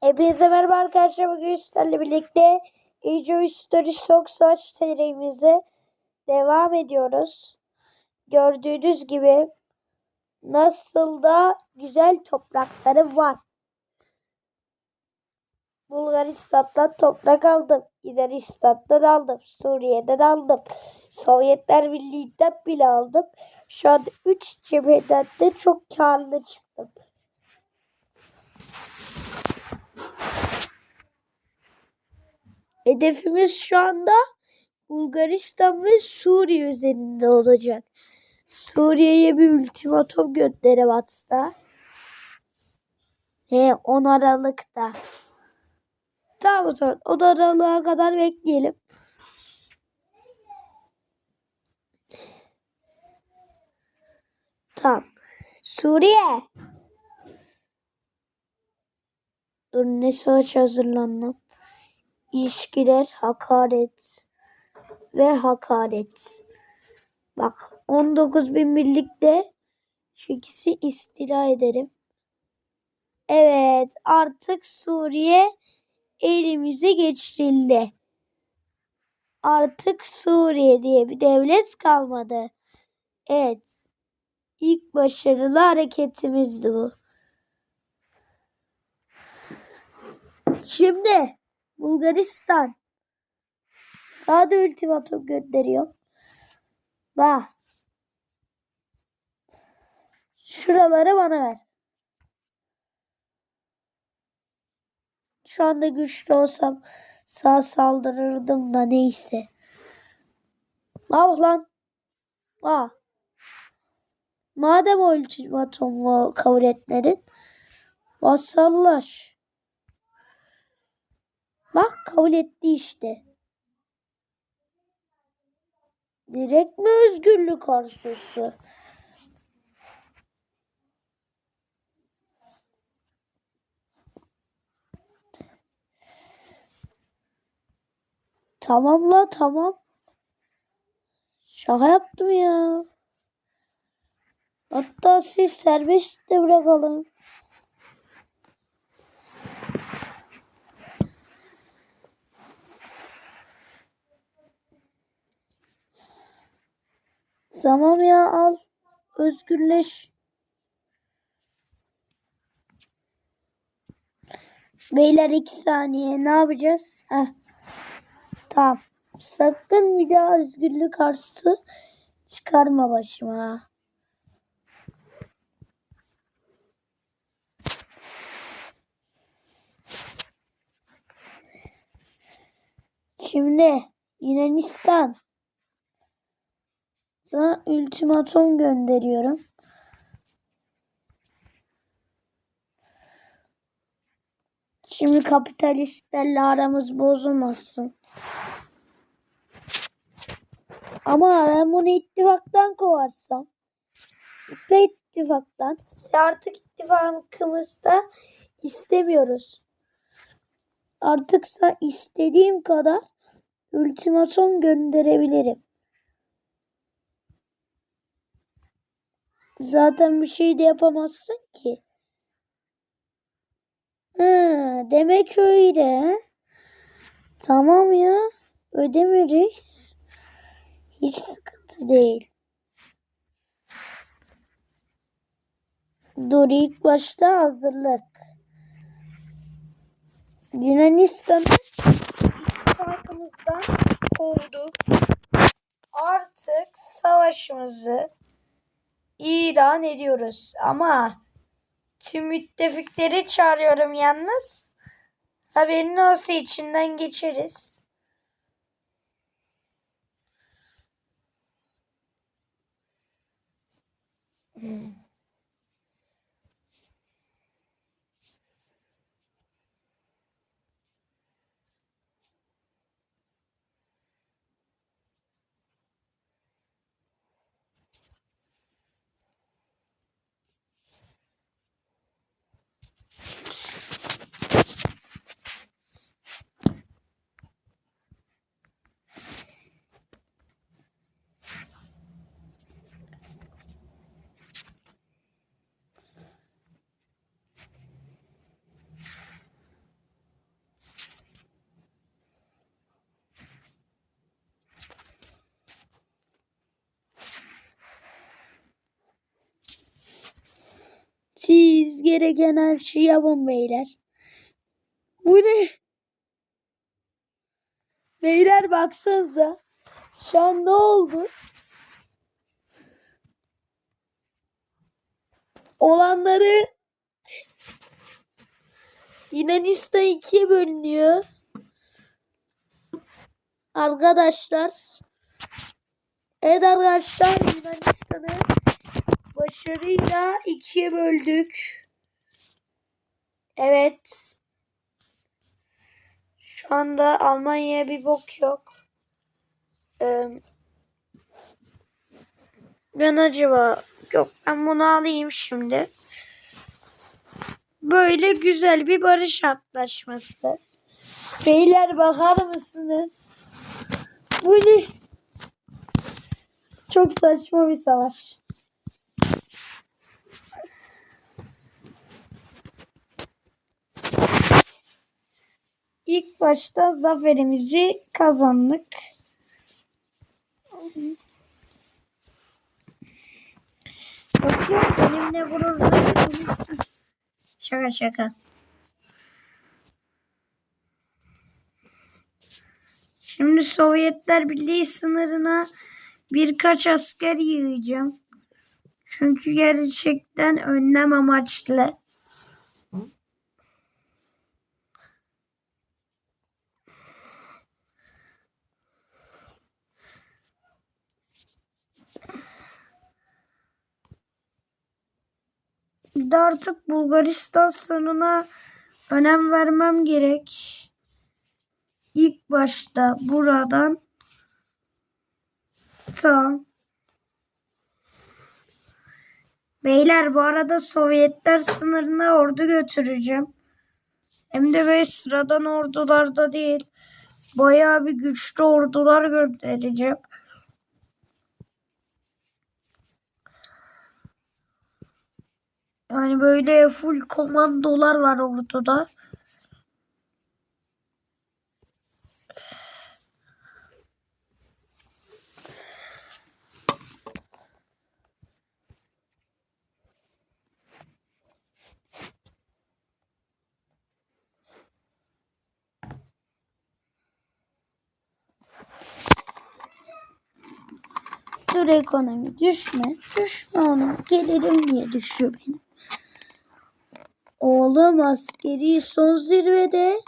Hepinize merhaba arkadaşlar. Bugün sizlerle birlikte Age of History Stock Search serimize devam ediyoruz. Gördüğünüz gibi nasıl da güzel toprakları var. Bulgaristan'dan toprak aldım. Yunanistan'dan aldım. Suriye'den aldım. Sovyetler Birliği'nden bile aldım. Şu an 3 cepheden de çok karlı çıktım. Hedefimiz şu anda Bulgaristan ve Suriye üzerinde olacak. Suriye'ye bir ultimatum gönderim hatta. He 10 Aralık'ta. Tamam o zaman 10 Aralık'a kadar bekleyelim. Tamam. Suriye. Dur ne savaş hazırlandım. İlişkiler, hakaret ve hakaret. Bak 19 bin birlikte şu istila ederim. Evet artık Suriye elimize geçirildi. Artık Suriye diye bir devlet kalmadı. Evet. İlk başarılı hareketimizdi bu. Şimdi Bulgaristan sade ultimatum gönderiyor. Bak. Şuraları bana ver. Şu anda güçlü olsam sağ saldırırdım da neyse. Bak lan. Bak. Madem ultimatumu kabul etmedin. Vasallaş. Bak kabul etti işte. Direkt mi özgürlük arzusu? Tamam la tamam. Şaka yaptım ya. Hatta siz serbest de bırakalım. Tamam ya al. Özgürleş. Beyler iki saniye ne yapacağız? Heh. Tamam. Sakın bir daha özgürlük arzusu çıkarma başıma. Şimdi Yunanistan sana ultimatum gönderiyorum. Şimdi kapitalistlerle aramız bozulmasın. Ama ben bunu ittifaktan kovarsam. Kitle ittifaktan. Artık ittifakımızda istemiyoruz. Artık istediğim kadar ultimatum gönderebilirim. Zaten bir şey de yapamazsın ki. Ha, demek öyle. Tamam ya. Ödemeriz. Hiç sıkıntı değil. Dur ilk başta hazırlık. Yunanistan'ı ittifakımızdan kovduk. Artık savaşımızı ilan ediyoruz. Ama tüm müttefikleri çağırıyorum yalnız. Haberin olsa içinden geçeriz. Hmm. Gereken her şeyi yapın beyler. Bu ne? Beyler baksanıza. Şu an ne oldu? Olanları Yunanistan ikiye bölünüyor. Arkadaşlar. Evet arkadaşlar Yunanistan'ı başarıyla ikiye böldük. Evet. Şu anda Almanya'ya bir bok yok. Ee, ben acaba yok ben bunu alayım şimdi. Böyle güzel bir barış antlaşması. Beyler bakar mısınız? Bu ne? Çok saçma bir savaş. İlk başta zaferimizi kazandık. Yok benimle gurur. Şaka şaka. Şimdi Sovyetler Birliği sınırına birkaç asker yığacağım. Çünkü gerçekten önlem amaçlı. Bir de artık Bulgaristan sınırına önem vermem gerek. İlk başta buradan tamam. Beyler bu arada Sovyetler sınırına ordu götüreceğim. Hem de böyle sıradan ordularda değil. Bayağı bir güçlü ordular göndereceğim. Yani böyle full komandolar var ortada. Dur ekonomi düşme. Düşme onu. Gelirim diye düşüyor benim. Oğlum askeri son zirvede.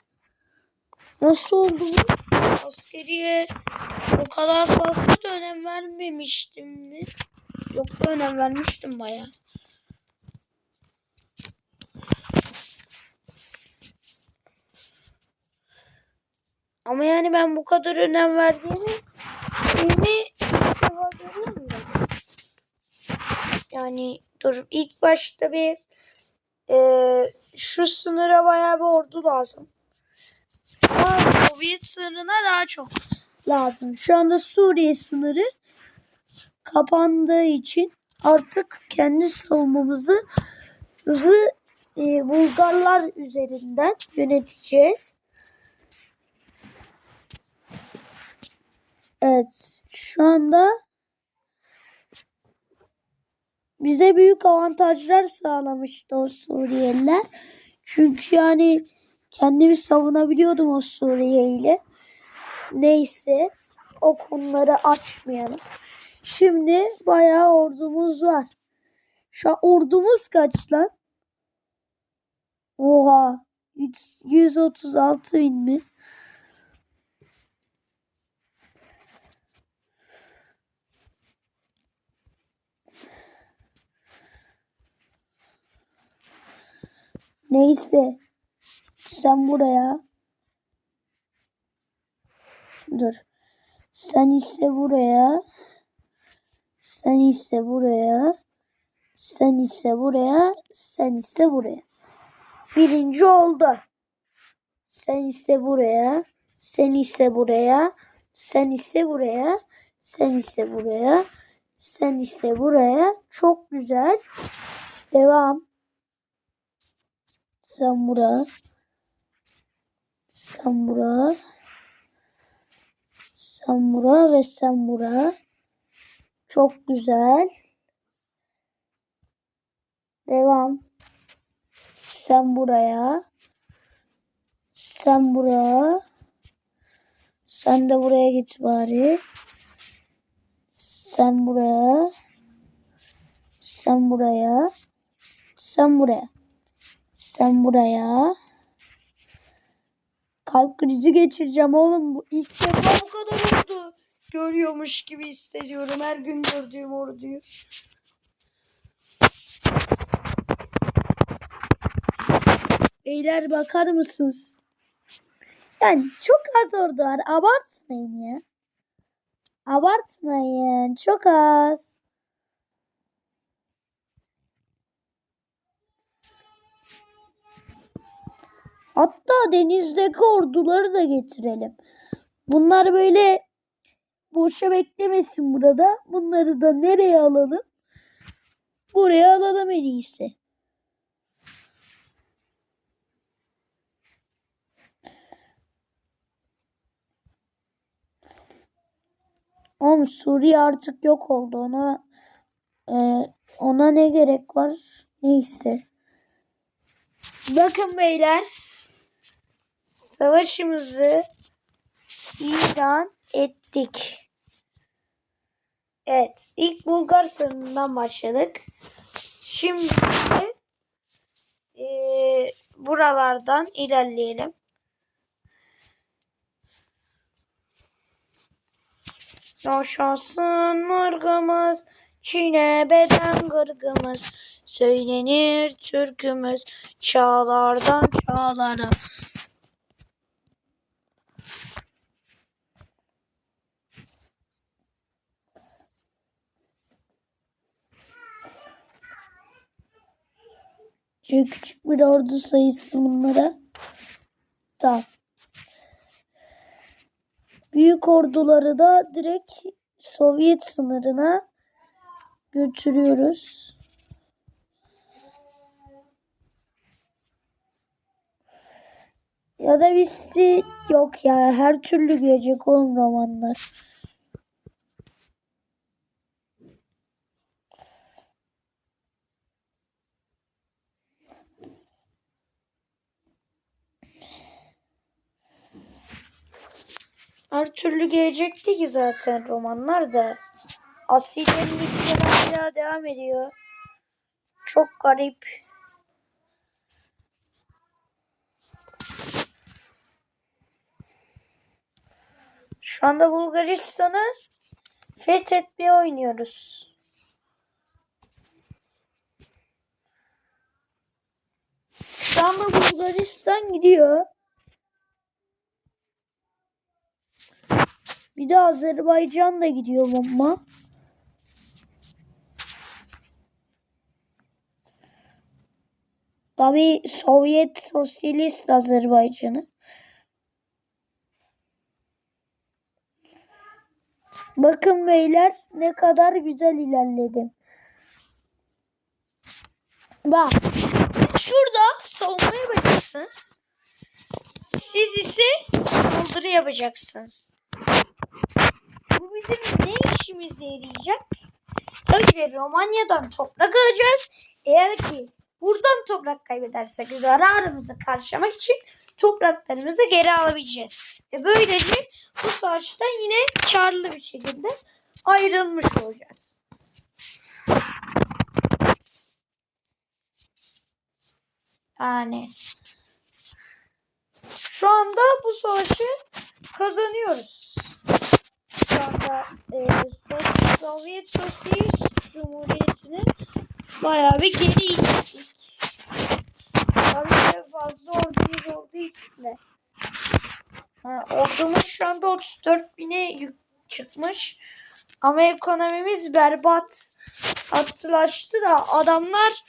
Nasıl oldu bu? Askeriye o kadar fazla da önem vermemiştim mi? Yok da önem vermiştim baya. Ama yani ben bu kadar önem verdiğimi da. Yani dur ilk başta bir e, şu sınıra bayağı bir ordu lazım. Ama Sovyet sınırına daha çok lazım. Şu anda Suriye sınırı kapandığı için artık kendi savunmamızı hızlı e, Bulgarlar üzerinden yöneteceğiz. Evet. Şu anda bize büyük avantajlar sağlamıştı o Suriyeliler. Çünkü yani kendimi savunabiliyordum o Suriye ile. Neyse o konuları açmayalım. Şimdi bayağı ordumuz var. Şu an ordumuz kaç lan? Oha. 136 bin mi? Neyse. Sen buraya. Dur. Sen ise buraya. Sen ise buraya. Sen ise buraya. Sen ise buraya. Birinci oldu. Sen ise buraya. Sen ise buraya. Sen ise buraya. Sen ise buraya. Sen ise buraya. Çok güzel. Devam. Sen bura. Sen ve sen bura. Çok güzel. Devam. Sen buraya. Sen buraya. Sen de buraya git bari. Sen buraya. Sen buraya. Sen buraya. Sen buraya. Kalp krizi geçireceğim oğlum. Bu ilk defa bu kadar oldu. Görüyormuş gibi hissediyorum her gün gördüğüm orduyu. Beyler bakar mısınız? Yani çok az ordu var. Abartmayın ya. Abartmayın. Çok az. Hatta denizdeki orduları da getirelim. Bunlar böyle boşa beklemesin burada. Bunları da nereye alalım? Buraya alalım en iyisi. Oğlum Suriye artık yok oldu. Ona e, ona ne gerek var? Neyse. Bakın beyler. Savaşımızı ilan ettik. Evet. ilk Bulgar sınırından başladık. Şimdi e, buralardan ilerleyelim. Yaşasın mırgımız, Çin'e beden gırgımız. Söylenir türkümüz, çağlardan çağlara. Çünkü küçük bir ordu sayısı bunlara. Tamam. Büyük orduları da direkt Sovyet sınırına götürüyoruz. Ya da birisi yok ya her türlü gelecek oğlum romanlar. Her türlü gelecekti ki zaten romanlar da. Asiye'nin ülkeler hala devam ediyor. Çok garip. Şu anda Bulgaristan'ı fethetmeye oynuyoruz. Şu anda Bulgaristan gidiyor. Bir de Azerbaycan da gidiyor ama. Tabii Sovyet Sosyalist Azerbaycan'ı. Bakın beyler ne kadar güzel ilerledim. Bak şurada savunma yapacaksınız. Siz ise saldırı yapacaksınız. Bizim ne işimize yarayacak? De Romanya'dan toprak alacağız. Eğer ki buradan toprak kaybedersek zararımızı karşılamak için topraklarımızı geri alabileceğiz. Ve böylece bu savaştan yine karlı bir şekilde ayrılmış olacağız. Yani şu anda bu savaşı kazanıyoruz. Anda e, Sovyet Sosyalist Cumhuriyeti'ni bayağı bir geri ittik. Tabii fazla ordumuz olduğu için de. Ha, ordumuz şu anda 34 bine çıkmış. Ama ekonomimiz berbat. Atılaştı da adamlar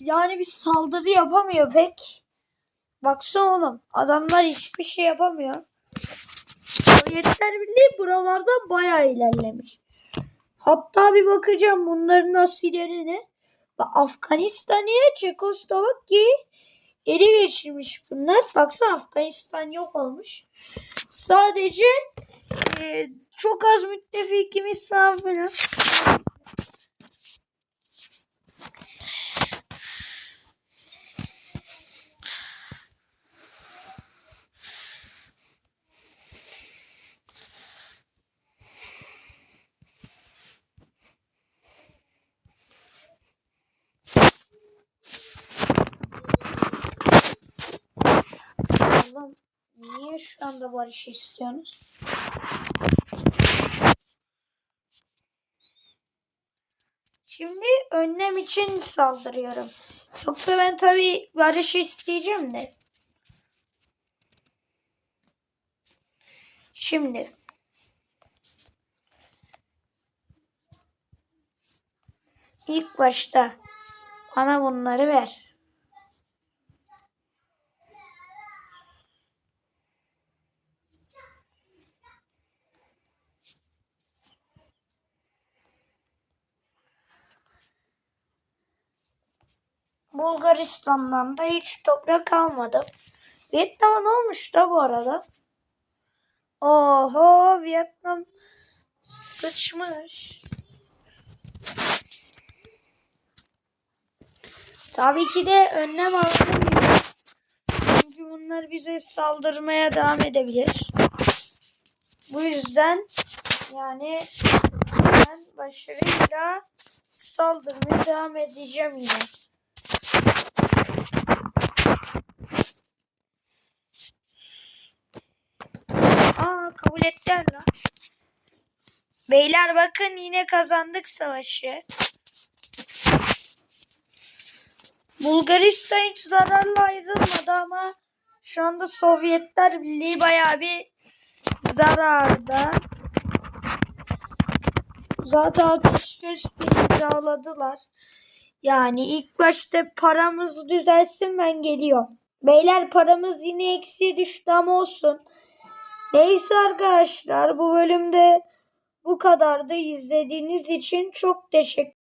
yani bir saldırı yapamıyor pek. Baksana oğlum adamlar hiçbir şey yapamıyor. Sovyetler Birliği buralardan bayağı ilerlemiş. Hatta bir bakacağım bunların asillerine. Afganistan'ı, Çekoslovakya'yı ele geçirmiş bunlar. Baksana Afganistan yok olmuş. Sadece e, çok az müttefikimiz falan şu anda barış istiyorsunuz? Şimdi önlem için saldırıyorum. Yoksa ben tabii barış isteyeceğim de. Şimdi. İlk başta bana bunları ver. Bulgaristan'dan da hiç toprak almadım. Vietnam'a ne olmuş da bu arada? Oho Vietnam sıçmış. Tabii ki de önlem alamayız. Çünkü bunlar bize saldırmaya devam edebilir. Bu yüzden yani ben başarıyla saldırmaya devam edeceğim yine. Aa kabul ettiler lan. Beyler bakın yine kazandık savaşı. Bulgaristan hiç zararla ayrılmadı ama şu anda Sovyetler Birliği bayağı bir zararda. Zaten ateşkes imzaladılar. Yani ilk başta paramız düzelsin ben geliyorum. Beyler paramız yine eksiye düştü ama olsun. Neyse arkadaşlar bu bölümde bu kadar da izlediğiniz için çok teşekkür